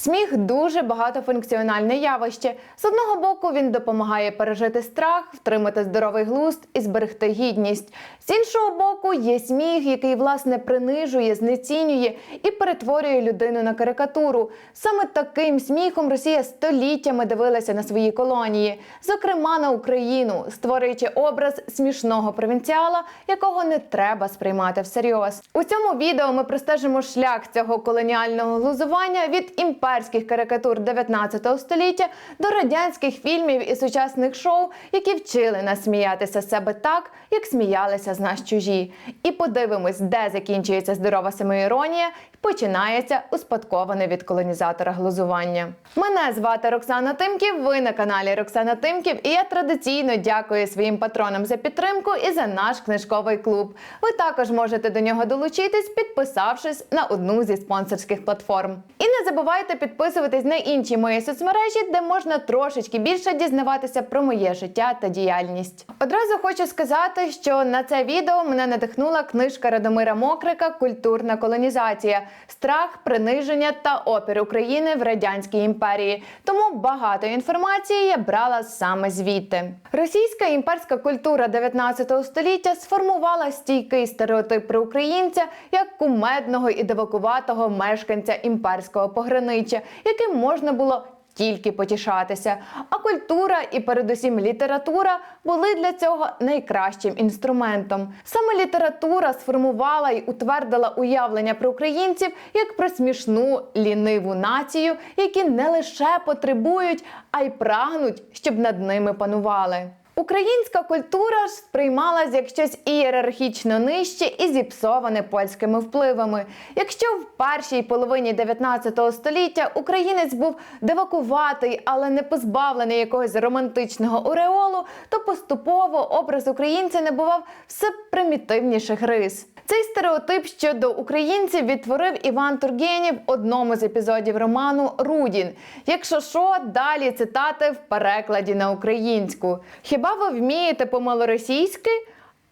Сміх дуже багатофункціональне явище. З одного боку, він допомагає пережити страх, втримати здоровий глузд і зберегти гідність. З іншого боку, є сміх, який власне принижує, знецінює і перетворює людину на карикатуру. Саме таким сміхом Росія століттями дивилася на свої колонії, зокрема на Україну, створюючи образ смішного провінціала, якого не треба сприймати всерйоз. У цьому відео ми простежимо шлях цього колоніального глузування від імперських карикатур 19 століття до радянських фільмів і сучасних шоу, які вчили нас сміятися з себе так, як сміялися з нас чужі. І подивимось, де закінчується здорова самоіронія починається успадковане від колонізатора глузування. Мене звати Роксана Тимків. Ви на каналі Роксана Тимків, і я традиційно дякую своїм патронам за підтримку і за наш книжковий клуб. Ви також можете до нього долучитись, підписавшись на одну зі спонсорських платформ. І не забувайте підписуватись на інші мої соцмережі, де можна трошечки більше дізнаватися про моє життя та діяльність. Одразу хочу сказати, що на це відео мене надихнула книжка Радомира Мокрика Культурна колонізація, страх, приниження та опір України в радянській імперії. Тому багато інформації я брала саме звідти. Російська імперська культура 19 століття сформувала стійкий стереотип про українця як кумедного і дивакуватого мешканця імперського пограниччя, яким можна було тільки потішатися. А культура і, передусім, література були для цього найкращим інструментом. Саме література сформувала і утвердила уявлення про українців як про смішну ліниву націю, які не лише потребують, а й прагнуть, щоб над ними панували. Українська культура ж сприймалась як щось ієрархічно нижче і зіпсоване польськими впливами. Якщо в першій половині 19 століття українець був девакуватий, але не позбавлений якогось романтичного ореолу, то поступово образ українця набував все примітивніших рис. Цей стереотип щодо українців відтворив Іван Тургенєв в одному з епізодів роману Рудін. Якщо що, далі цитати в перекладі на українську. Хіба ви вмієте по-малоросійськи?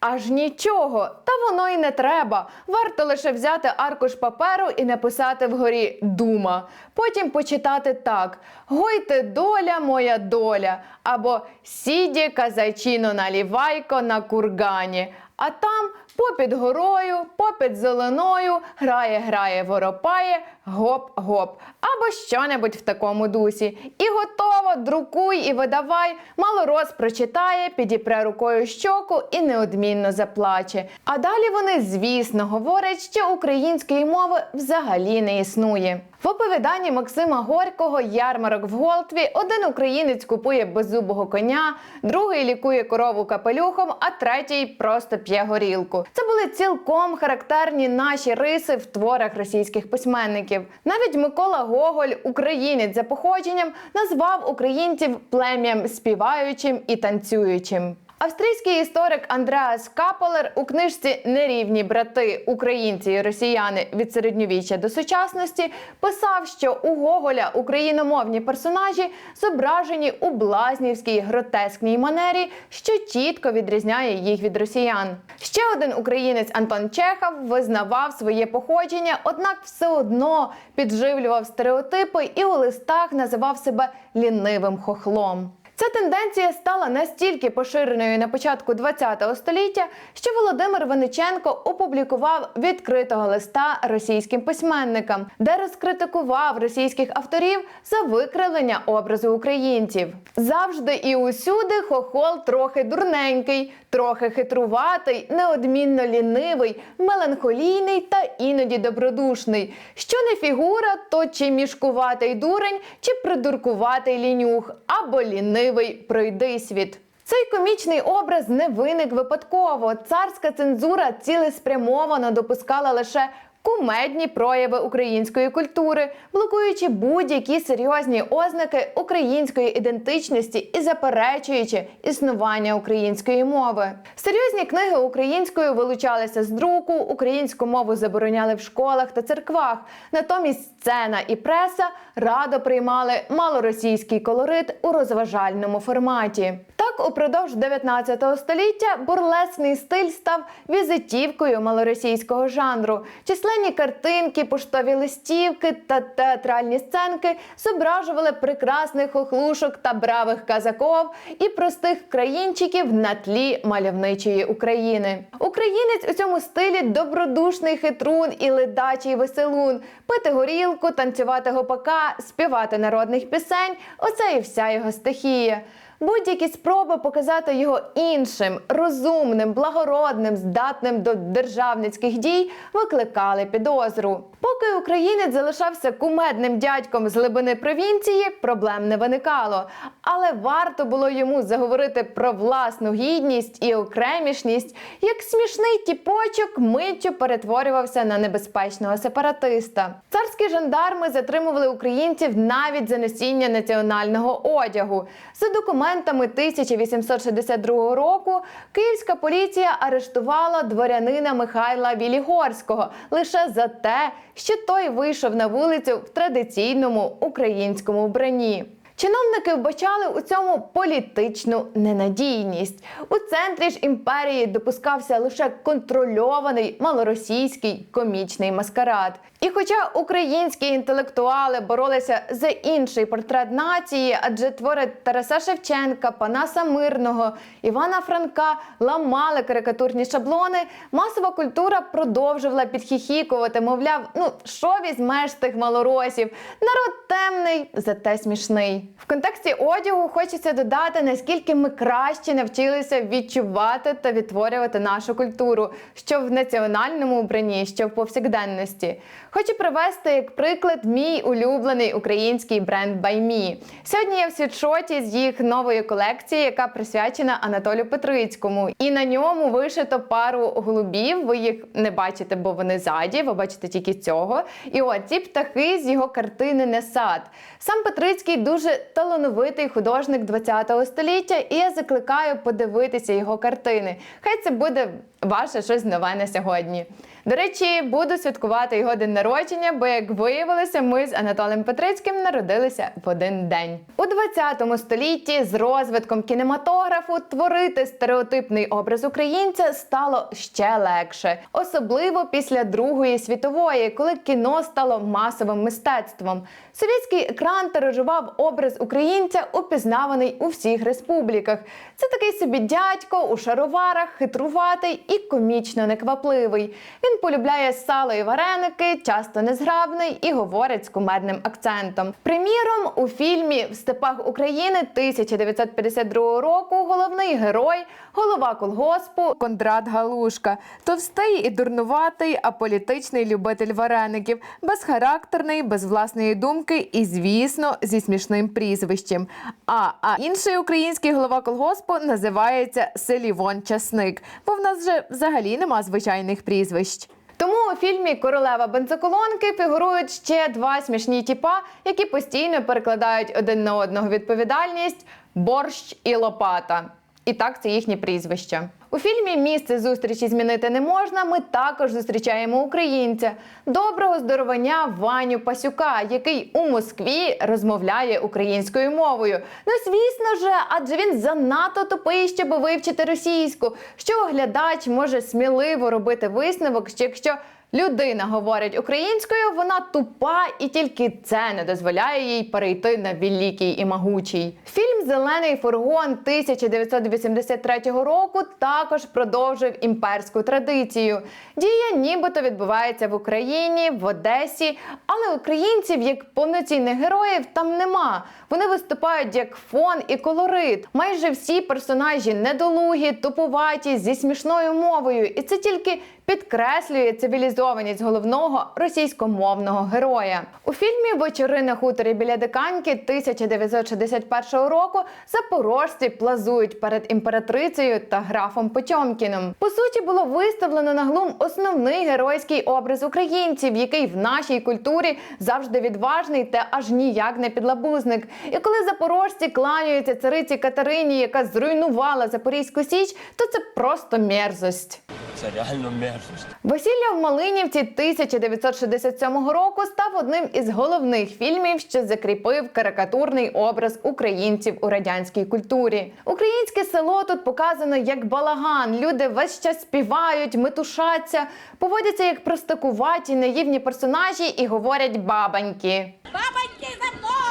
Аж нічого, та воно й не треба. Варто лише взяти аркуш паперу і написати вгорі дума. Потім почитати так: Гойте доля, моя доля, або Сіді казачино налівайко на кургані. А там попід горою, попід зеленою, грає, грає, воропає, гоп-гоп. Або що-небудь в такому дусі. І готово, друкуй і видавай. Малорос прочитає, підіпре рукою щоку і неодмінно заплаче. А далі вони, звісно, говорять, що української мови взагалі не існує. В оповіданні Максима Горького Ярмарок в Голтві один українець купує беззубого коня, другий лікує корову капелюхом, а третій просто п'є горілку. Це були цілком характерні наші риси в творах російських письменників. Навіть Микола Гоголь, українець за походженням, назвав українців плем'ям співаючим і танцюючим. Австрійський історик Андреас Каполер у книжці Нерівні брати українці і росіяни від середньовіччя до сучасності писав, що у Гоголя україномовні персонажі зображені у блазнівській гротескній манері, що чітко відрізняє їх від росіян. Ще один українець Антон Чехов визнавав своє походження, однак все одно підживлював стереотипи і у листах називав себе лінивим хохлом. Ця тенденція стала настільки поширеною на початку ХХ століття, що Володимир Винниченко опублікував відкритого листа російським письменникам, де розкритикував російських авторів за викривлення образу українців. Завжди і усюди хохол трохи дурненький, трохи хитруватий, неодмінно лінивий, меланхолійний та іноді добродушний. Що не фігура, то чи мішкуватий дурень, чи придуркуватий лінюх, або лінивий пройдисвіт. Цей комічний образ не виник випадково. Царська цензура цілеспрямовано допускала лише кумедні прояви української культури, блокуючи будь-які серйозні ознаки української ідентичності і заперечуючи існування української мови. Серйозні книги українською вилучалися з друку, українську мову забороняли в школах та церквах. Натомість сцена і преса радо приймали малоросійський колорит у розважальному форматі. Так упродовж 19 століття бурлесний стиль став візитівкою малоросійського жанру. Численні картинки, поштові листівки та театральні сценки зображували прекрасних хохлушок та бравих казаков і простих країнчиків на тлі мальовничої України. Українець у цьому стилі добродушний хитрун і ледачий веселун, пити горілку, танцювати гопака, співати народних пісень оце і вся його стихія. Будь-які спроби показати його іншим, розумним, благородним, здатним до державницьких дій викликали підозру. Поки українець залишався кумедним дядьком з глибини провінції, проблем не виникало. Але варто було йому заговорити про власну гідність і окремішність, як смішний тіпочок миттю перетворювався на небезпечного сепаратиста. Царські жандарми затримували українців навіть за носіння національного одягу. За документами 1862 року київська поліція арештувала дворянина Михайла Вілігорського лише за те, що той вийшов на вулицю в традиційному українському вбранні. Чиновники вбачали у цьому політичну ненадійність. У центрі ж імперії допускався лише контрольований малоросійський комічний маскарад. І хоча українські інтелектуали боролися за інший портрет нації, адже твори Тараса Шевченка, Панаса Мирного, Івана Франка ламали карикатурні шаблони, масова культура продовжувала підхіхікувати, мовляв, ну що візьмеш тих малоросів? Народ темний, зате смішний. В контексті одягу хочеться додати, наскільки ми краще навчилися відчувати та відтворювати нашу культуру, що в національному вбранні, що в повсякденності. Хочу привести як приклад мій улюблений український бренд BuyMe. Сьогодні я в світшоті з їх нової колекції, яка присвячена Анатолію Петрицькому. І на ньому вишито пару голубів. Ви їх не бачите, бо вони ззаді, ви бачите тільки цього. І от ці птахи з його картини не сад. Сам Петрицький дуже талановитий художник ХХ століття, і я закликаю подивитися його картини. Хай це буде ваше щось нове на сьогодні. До речі, буду святкувати його день народження, бо як виявилося, ми з Анатолієм Петрицьким народилися в один день. У 20 столітті з розвитком кінематографу творити стереотипний образ українця стало ще легше, особливо після Другої світової, коли кіно стало масовим мистецтвом. Совєтський екран тиражував образ українця, упізнаваний у всіх республіках. Це такий собі дядько у шароварах, хитруватий і комічно неквапливий. Він полюбляє сало і вареники, часто незграбний і говорить з кумедним акцентом. Приміром, у фільмі В степах України 1952 року головний герой, голова колгоспу Кондрат Галушка, товстий і дурнуватий, аполітичний любитель вареників, безхарактерний, без власної думки і, звісно, зі смішним прізвищем. А, а інший український голова колгоспу називається Селівон Часник, бо в нас же взагалі нема звичайних прізвищ. Тому у фільмі Королева бензоколонки фігурують ще два смішні тіпа, які постійно перекладають один на одного відповідальність борщ і лопата. І так це їхнє прізвище. У фільмі Місце зустрічі змінити не можна. Ми також зустрічаємо українця, доброго здоровання Ваню Пасюка, який у Москві розмовляє українською мовою. Ну, звісно ж, адже він занадто тупий, щоб вивчити російську. Що глядач може сміливо робити висновок, що якщо людина говорить українською, вона тупа, і тільки це не дозволяє їй перейти на великий і могучий. Фільм Зелений фургон 1983 року також продовжив імперську традицію. Дія нібито відбувається в Україні, в Одесі, але українців як повноцінних героїв там нема. Вони виступають як фон і колорит. Майже всі персонажі недолугі, тупуваті, зі смішною мовою, і це тільки підкреслює цивілізованість головного російськомовного героя. У фільмі Вечори на хуторі біля Диканьки 1961 року запорожці плазують перед імператрицею та графом Потьомкіном. По суті, було виставлено на глум основний геройський образ українців, який в нашій культурі завжди відважний та аж ніяк не підлабузник. І коли запорожці кланяються цариці Катерині, яка зруйнувала Запорізьку Січ, то це просто мерзость. Це реально мерзость. Весілля в Малинівці 1967 року став одним із головних фільмів, що закріпив карикатурний образ українців у радянській культурі. Українське село тут показано як балаган. Люди весь час співають, метушаться, поводяться як простакуваті, наївні персонажі і говорять бабаньки. Бабоньки за мною!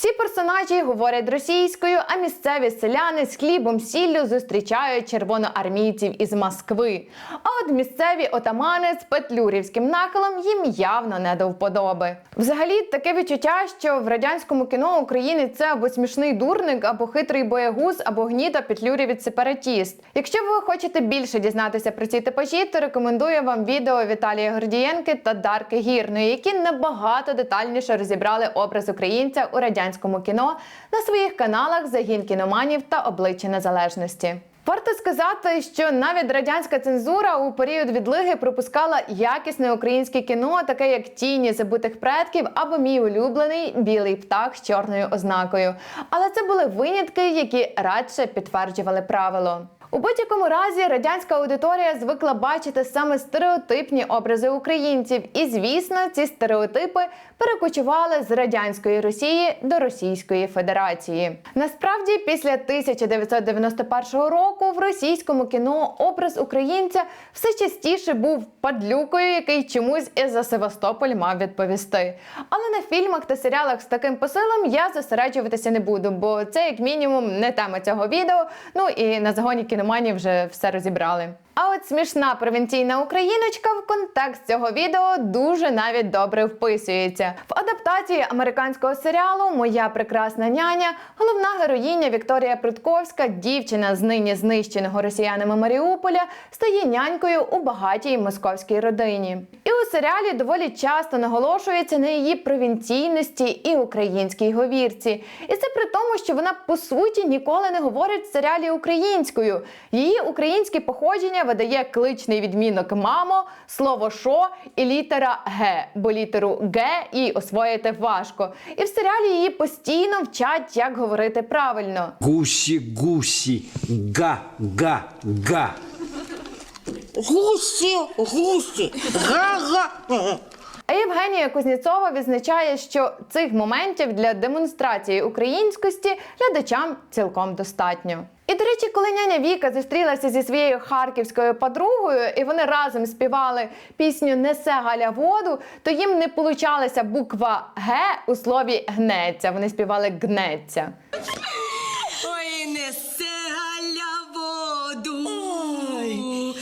Всі персонажі говорять російською, а місцеві селяни з хлібом сіллю зустрічають червоноармійців із Москви. А от місцеві отамани з петлюрівським нахилом їм явно не до вподоби. Взагалі, таке відчуття, що в радянському кіно українець це або смішний дурник, або хитрий боягуз, або гніда петлюрівець сепаратіст. Якщо ви хочете більше дізнатися про ці типажі, то рекомендую вам відео Віталія Гордієнки та Дарки Гірної, які набагато детальніше розібрали образ українця у радянському кіно на своїх каналах Загін кіноманів та обличчя незалежності. Варто сказати, що навіть радянська цензура у період відлиги пропускала якісне українське кіно, таке як тіні забутих предків або мій улюблений білий птах з чорною ознакою. Але це були винятки, які радше підтверджували правило. У будь-якому разі радянська аудиторія звикла бачити саме стереотипні образи українців, і звісно, ці стереотипи перекочували з радянської Росії до Російської Федерації. Насправді, після 1991 року в російському кіно образ українця все частіше був падлюкою, який чомусь і за Севастополь мав відповісти. Але на фільмах та серіалах з таким посилом я зосереджуватися не буду, бо це як мінімум не тема цього відео. Ну і на загоні кіноманів вже все розібрали. А от смішна провінційна україночка в контекст цього відео дуже навіть добре вписується. В адаптації американського серіалу Моя прекрасна няня головна героїня Вікторія Прудковська, дівчина з нині знищеного росіянами Маріуполя, стає нянькою у багатій московській родині. І у серіалі доволі часто наголошується на її провінційності і українській говірці. І це при тому, що вона по суті ніколи не говорить в серіалі українською. Її українське походження видає кличний відмінок мамо, слово шо і літера Г, бо літеру Г і освоїти важко. І в серіалі її постійно вчать, як говорити правильно. Гусі, гусі, га, га, га. Гусі, гусі, га-га. А Євгенія Кузнєцова відзначає, що цих моментів для демонстрації українськості глядачам цілком достатньо. І до речі, коли няня Віка зустрілася зі своєю харківською подругою, і вони разом співали пісню Несе Галя воду, то їм не получалася буква Г у слові гнеться. Вони співали гнеться. Ой, несе Галя воду, горами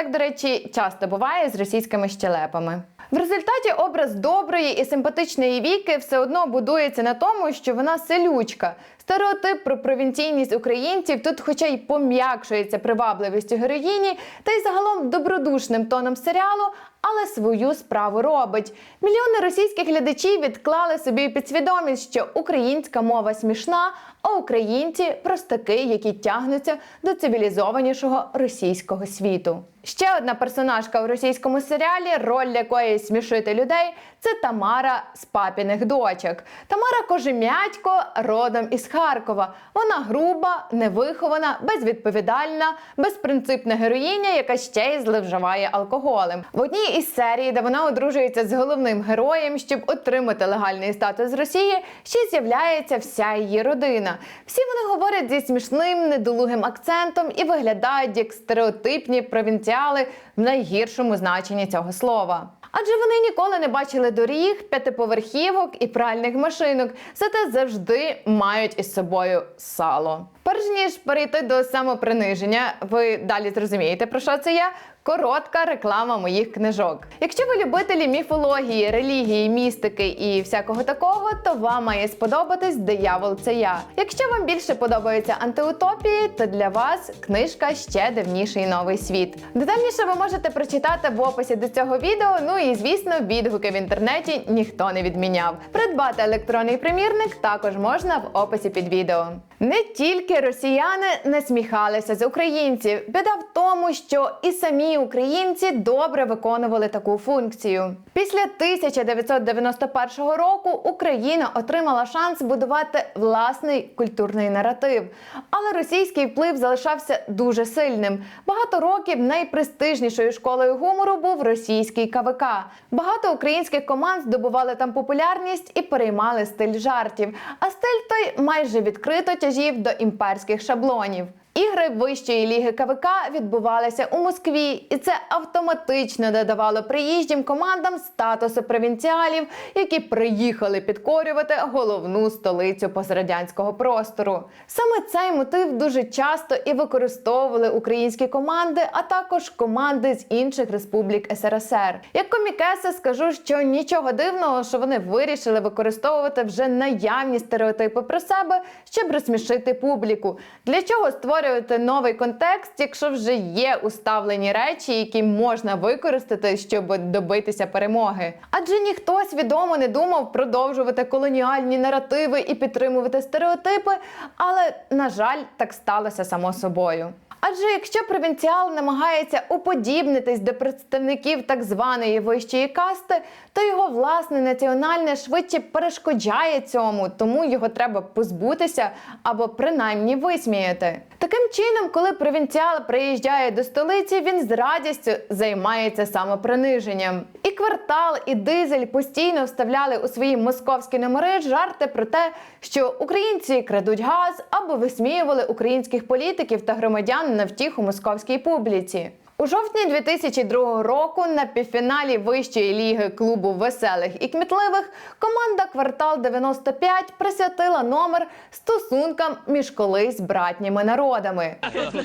Так, до речі, часто буває з російськими щелепами. В результаті образ доброї і симпатичної віки все одно будується на тому, що вона селючка. Стереотип про провінційність українців тут, хоча й пом'якшується привабливістю героїні, та й загалом добродушним тоном серіалу, але свою справу робить. Мільйони російських глядачів відклали собі підсвідомість, що українська мова смішна, а українці простаки, які тягнуться до цивілізованішого російського світу. Ще одна персонажка у російському серіалі, роль якої смішити людей, це Тамара з папіних дочок. Тамара Кожем'ятько родом із Харкова. Вона груба, невихована, безвідповідальна, безпринципна героїня, яка ще й зловживає алкоголем. В одній із серій, де вона одружується з головним героєм, щоб отримати легальний статус Росії, ще з'являється вся її родина. Всі вони говорять зі смішним, недолугим акцентом і виглядають як стереотипні провінціали в найгіршому значенні цього слова. Адже вони ніколи не бачили доріг, п'ятиповерхівок і пральних машинок, зате завжди мають із собою сало. Перш ніж перейти до самоприниження, ви далі зрозумієте, про що це я. Коротка реклама моїх книжок. Якщо ви любителі міфології, релігії, містики і всякого такого, то вам має сподобатись Диявол це я. Якщо вам більше подобаються антиутопії, то для вас книжка ще давніший новий світ. Детальніше ви можете прочитати в описі до цього відео. Ну і звісно, відгуки в інтернеті ніхто не відміняв. Придбати електронний примірник також можна в описі під відео. Не тільки росіяни насміхалися з українців. Біда в тому, що і самі самі українці добре виконували таку функцію. Після 1991 року Україна отримала шанс будувати власний культурний наратив, але російський вплив залишався дуже сильним. Багато років найпрестижнішою школою гумору був російський КВК. Багато українських команд здобували там популярність і переймали стиль жартів. А стиль той майже відкрито тяжів до імперських шаблонів. Ігри вищої ліги КВК відбувалися у Москві, і це автоматично додавало приїжджим командам статусу провінціалів, які приїхали підкорювати головну столицю пострадянського простору. Саме цей мотив дуже часто і використовували українські команди, а також команди з інших республік СРСР. Як комікеса скажу, що нічого дивного, що вони вирішили використовувати вже наявні стереотипи про себе, щоб розсмішити публіку. Для чого створювати новий контекст, якщо вже є уставлені речі, які можна використати, щоб добитися перемоги? Адже ніхто свідомо не думав продовжувати колоніальні наративи і підтримувати стереотипи, але на жаль, так сталося само собою. Адже якщо провінціал намагається уподібнитись до представників так званої вищої касти, то його власне національне швидше перешкоджає цьому, тому його треба позбутися або принаймні висміяти. Таким чином, коли провінціал приїжджає до столиці, він з радістю займається самоприниженням. І квартал, і дизель постійно вставляли у свої московські номери жарти про те, що українці крадуть газ або висміювали українських політиків та громадян на втіху московській публіці. У жовтні 2002 року на півфіналі вищої ліги клубу веселих і кмітливих команда Квартал 95 присвятила номер стосункам між колись братніми народами.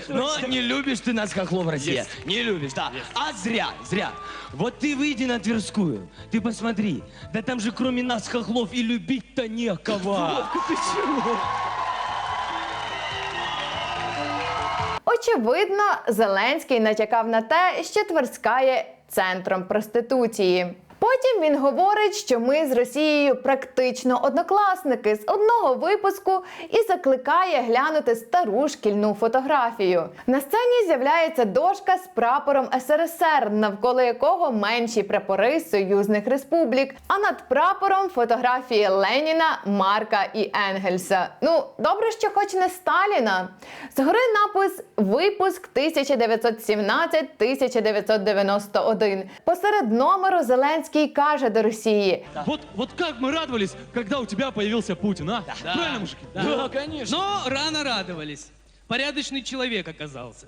Но не любишь ты нас, хохлов, Россия. Не любишь, да. А зря, зря. Вот ты выйди на Тверскую, ты посмотри. Да там же кроме нас, хохлов, и любить-то некого. Очевидно, Зеленський натякав на те, що Тверська є центром проституції. Потім він говорить, що ми з Росією практично однокласники з одного випуску і закликає глянути стару шкільну фотографію. На сцені з'являється дошка з прапором СРСР, навколо якого менші прапори союзних республік. А над прапором фотографії Леніна, Марка і Енгельса. Ну, добре, що хоч не Сталіна. Згори напис Випуск 1917-1991. Посеред номеру Зеленський каже до Росії: Вот, вот как мы радовались, когда у тебя появился Путин, а? Правильно, мужики? Да, конечно. Но рано радовались. Порядочный человек оказался.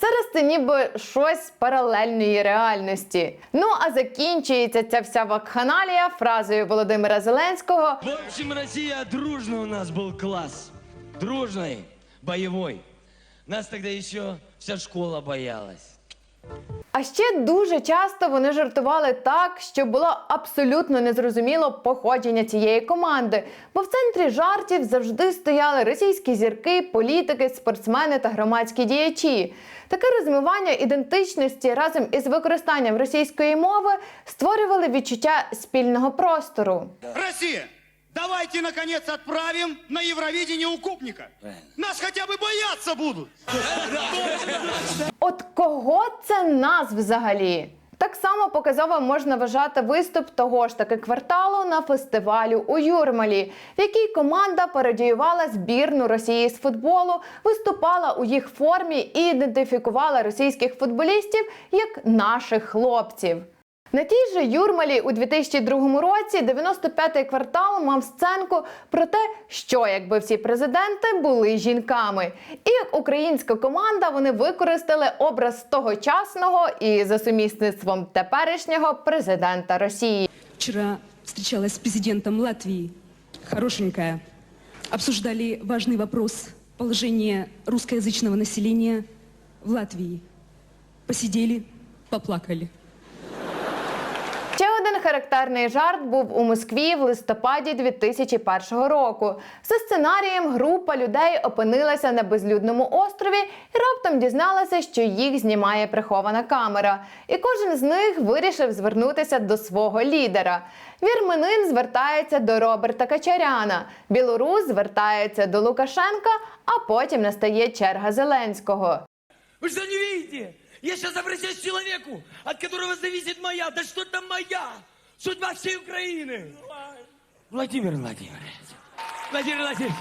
Зараз це ніби щось з паралельної реальності. Ну а закінчується ця вся вакханалія фразою Володимира Зеленського. В общем, Россия, дружный у нас был класс. Дружный, боевой. Нас тогда еще вся школа боялась. А ще дуже часто вони жартували так, що було абсолютно незрозуміло походження цієї команди, бо в центрі жартів завжди стояли російські зірки, політики, спортсмени та громадські діячі. Таке розмивання ідентичності разом із використанням російської мови створювали відчуття спільного простору. Россия, давайте, наконец, отправим на Евровидение укупника. Нас хотя бы бояться будут. От кого це нас взагалі? Так само показово можна вважати виступ того ж таки кварталу на фестивалю у Юрмалі, в якій команда пародіювала збірну Росії з футболу, виступала у їх формі і ідентифікувала російських футболістів як наших хлопців. На тій же Юрмалі у 2002 році 95-й квартал мав сценку про те, що якби всі президенти були жінками. І як українська команда вони використали образ тогочасного і за сумісництвом теперішнього президента Росії. Вчера встречалась с президентом Латвии, хорошенькая. Обсуждали важный вопрос положения русскоязычного населения в Латвии. Посидели, поплакали. Один характерний жарт був у Москві в листопаді 2001 року. За сценарієм група людей опинилася на безлюдному острові і раптом дізналася, що їх знімає прихована камера. І кожен з них вирішив звернутися до свого лідера. Вірменин звертається до Роберта Качаряна, білорус звертається до Лукашенка, а потім настає черга Зеленського. Вы что, не? Я сейчас обращаюсь к человеку, от которого зависит моя, да что там моя, судьба всей Украины. Владимир Владимирович, Владимир Владимирович,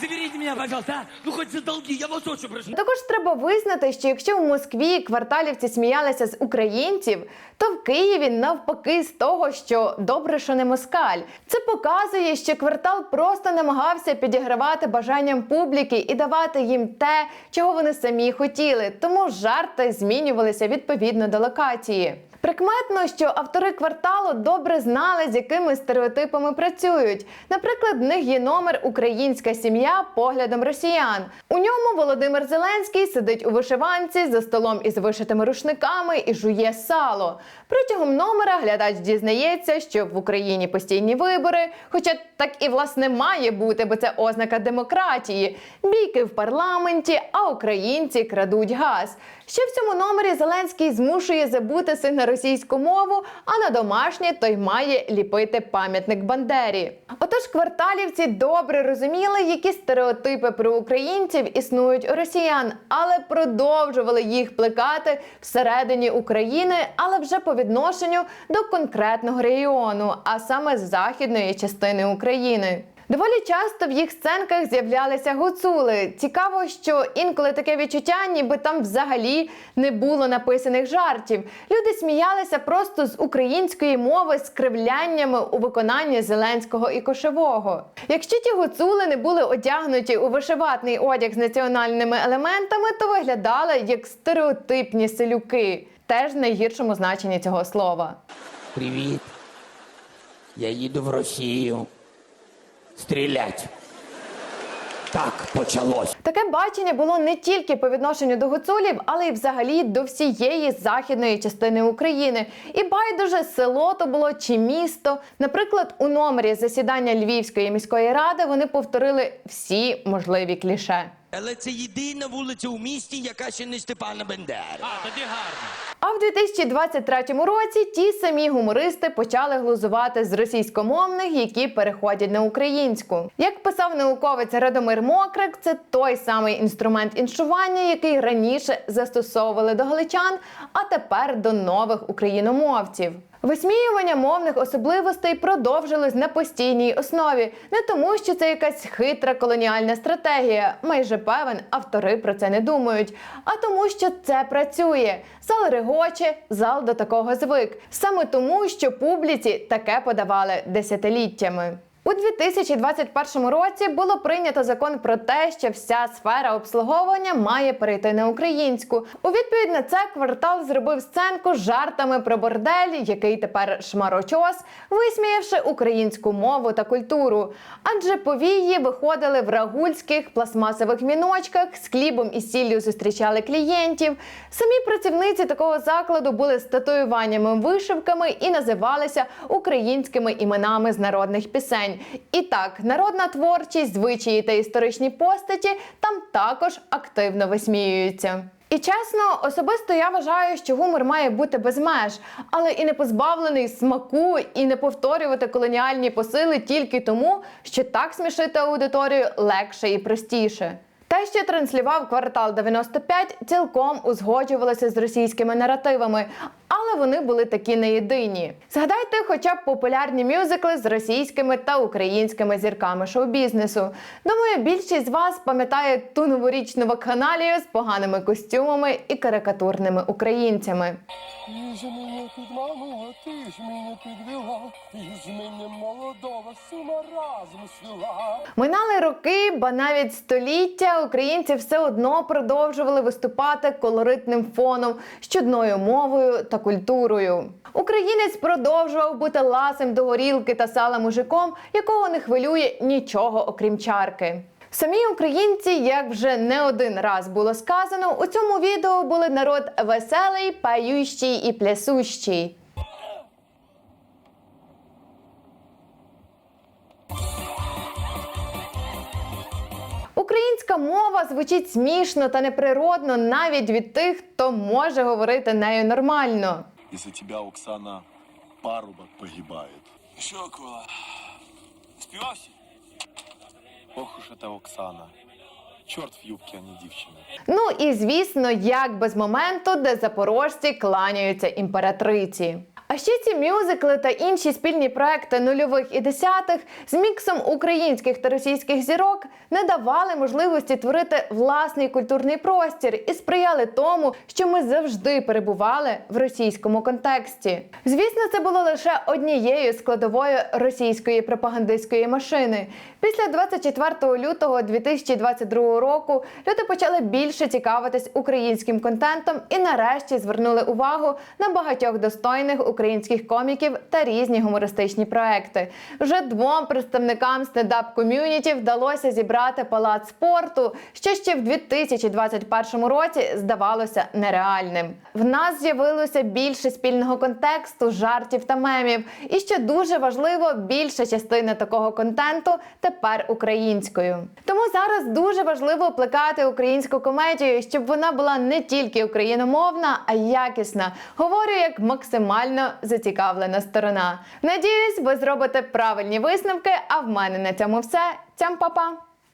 заберите меня, пожалуйста, ну хоть за долги, я вас очень прошу. Також треба визнати, що якщо в Москві кварталівці сміялися з українців, то в Києві навпаки з того, що добре, що не москаль. Це показує, що квартал просто намагався підігравати бажанням публіки і давати їм те, чого вони самі хотіли. Тому жарти змінювалися відповідно до локації. Прикметно, що автори кварталу добре знали, з якими стереотипами працюють. Наприклад, в них є номер Українська сім'я поглядом росіян. У ньому Володимир Зеленський сидить у вишиванці за столом із вишитими рушниками і жує сало. Протягом номера глядач дізнається, що в Україні постійні вибори, хоча так і власне має бути, бо це ознака демократії. Бійки в парламенті, а українці крадуть газ. Ще в цьому номері Зеленський змушує забутися на російську мову, а на домашнє той має ліпити пам'ятник Бандері. Отож, кварталівці добре розуміли, які стереотипи про українців існують у росіян, але продовжували їх плекати всередині України, але вже по відношенню до конкретного регіону, а саме з західної частини України. Доволі часто в їх сценках з'являлися гуцули. Цікаво, що інколи таке відчуття, ніби там взагалі не було написаних жартів. Люди сміялися просто з української мови з кривляннями у виконанні Зеленського і Кошевого. Якщо ті гуцули не були одягнуті у вишиватний одяг з національними елементами, то виглядали як стереотипні селюки, теж в найгіршому значенні цього слова. Привіт. Я їду в Росію. Стрілять. Так почалось. Таке бачення було не тільки по відношенню до гуцулів, але й взагалі до всієї західної частини України. І байдуже село то було чи місто. Наприклад, у номері засідання Львівської міської ради вони повторили всі можливі кліше. Але це єдина вулиця у місті, яка ще не Степана Бендера. А, тоді гарно. А в 2023 році ті самі гумористи почали глузувати з російськомовних, які переходять на українську. Як писав науковець Радомир Мокрик, це той самий інструмент іншування, який раніше застосовували до галичан, а тепер до нових україномовців. Висміювання мовних особливостей продовжилось на постійній основі, не тому, що це якась хитра колоніальна стратегія. Майже певен, автори про це не думають, а тому, що це працює. Зал регоче, зал до такого звик. Саме тому, що публіці таке подавали десятиліттями. У 2021 році було прийнято закон про те, що вся сфера обслуговування має перейти на українську. У відповідь на це квартал зробив сценку жартами про бордель, який тепер шмарочос, висміявши українську мову та культуру. Адже повії виходили в рагульських пластмасових міночках, з хлібом і сіллю зустрічали клієнтів. Самі працівниці такого закладу були з татуюваннями, вишивками і називалися українськими іменами з народних пісень. І так, народна творчість, звичаї та історичні постаті там також активно висміюються. І чесно, особисто я вважаю, що гумор має бути без меж, але і не позбавлений смаку, і не повторювати колоніальні посили тільки тому, що так смішити аудиторію легше і простіше. Те, що транслював квартал 95, цілком узгоджувалося з російськими наративами, але вони були такі не єдині. Згадайте, хоча б популярні мюзикли з російськими та українськими зірками шоу-бізнесу. Думаю, більшість з вас пам'ятає ту новорічну вакханалію з поганими костюмами і карикатурними українцями. Минали роки, ба навіть століття, українці все одно продовжували виступати колоритним фоном з чудною мовою та культурою. Українець продовжував бути ласим до горілки та сала мужиком, якого не хвилює нічого окрім чарки. Самі українці, як вже не один раз було сказано, у цьому відео були народ веселий, пающий і плясущий. Українська мова звучить смішно та неприродно навіть від тих, хто може говорити нею нормально. Из-за тебя, Оксана, парубок погибает. Що, Кола? Співався? Ох уж эта Оксана. Черт в юбке, а не дівчина. Ну і звісно, як без моменту, де запорожці кланяються імператриці. А ще ці мюзикли та інші спільні проекти нульових і десятих з міксом українських та російських зірок не давали можливості творити власний культурний простір і сприяли тому, що ми завжди перебували в російському контексті. Звісно, це було лише однією складовою російської пропагандистської машини. Після 24 лютого 2022 року люди почали більше цікавитись українським контентом і нарешті звернули увагу на багатьох достойних українських коміків та різні гумористичні проекти. Вже двом представникам стендап ком'юніті вдалося зібрати палац спорту, що ще в 2021 році здавалося нереальним. В нас з'явилося більше спільного контексту, жартів та мемів. І що дуже важливо, більша частина такого контенту тепер українською. Тому зараз дуже важливо плекати українську комедію, щоб вона була не тільки україномовна, а й якісна. Говорю як максимально зацікавлена сторона. Надіюсь, ви зробите правильні висновки. А в мене на цьому все. Цям папа!